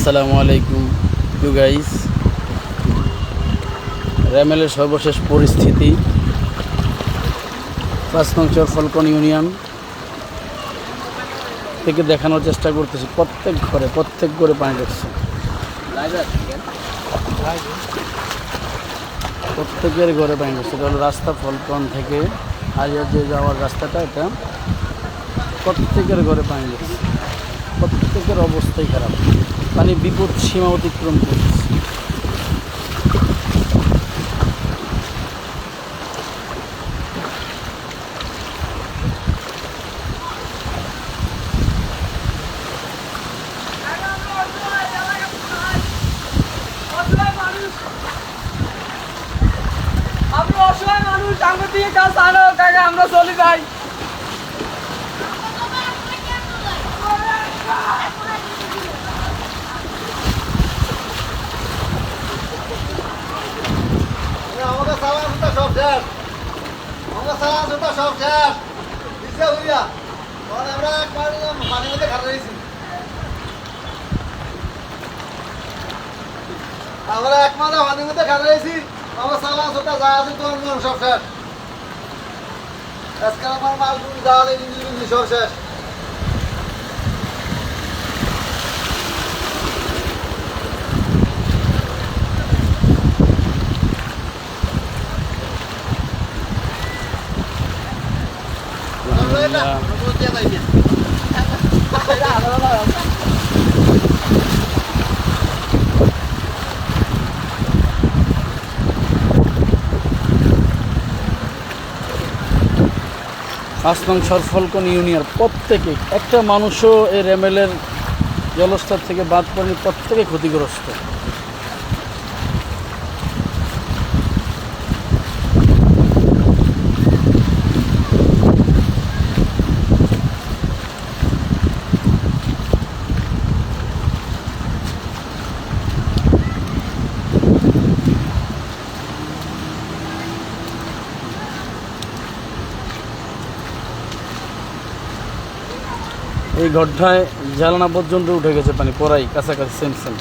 আসসালামু আলাইকুম you guys র্যামেলের সর্বশেষ পরিস্থিতি। পাঁচ নং চর ফলকন ইউনিয়ন থেকে দেখানোর চেষ্টা করতেছি। প্রত্যেক ঘরে প্রত্যেক ঘরে পানি ঢুকছে। প্রত্যেকের ঘরে পানি ঢুকছে। হলো রাস্তা ফলকন থেকে আলিয়া যে যাওয়ার রাস্তাটা এটা। প্রত্যেকের ঘরে পানি ঢুকছে। প্রত্যেকের অবস্থাই খারাপ। পানি বিপদ সীমা অতিক্রম করছে। আমরা মানুষ কাজ আমরা চলে যাই আমাকে সালা সব শেষ। আমাকে সালা সুতা সব শেষ। দিছে হইয়া। তখন আমরা একবার পানির মধ্যে দিয়েছি আমরা এক মাথা পানির মধ্যে খাটা দিয়েছি আমার সালা সুতা যা আছে তোমার সব শেষ। আজকাল আমার মাল যা আছে সব শেষ। পাঁচ নং সরফলকন ইউনিয়ন প্রত্যেকে একটা মানুষও এই রেমেলের জলস্তর থেকে বাদ পড়েনি, প্রত্যেকে ক্ষতিগ্রস্ত। এই ঘরটায় জ্বালানা পর্যন্ত উঠে গেছে পানি পড়াই কাছাকাছি সেম সেম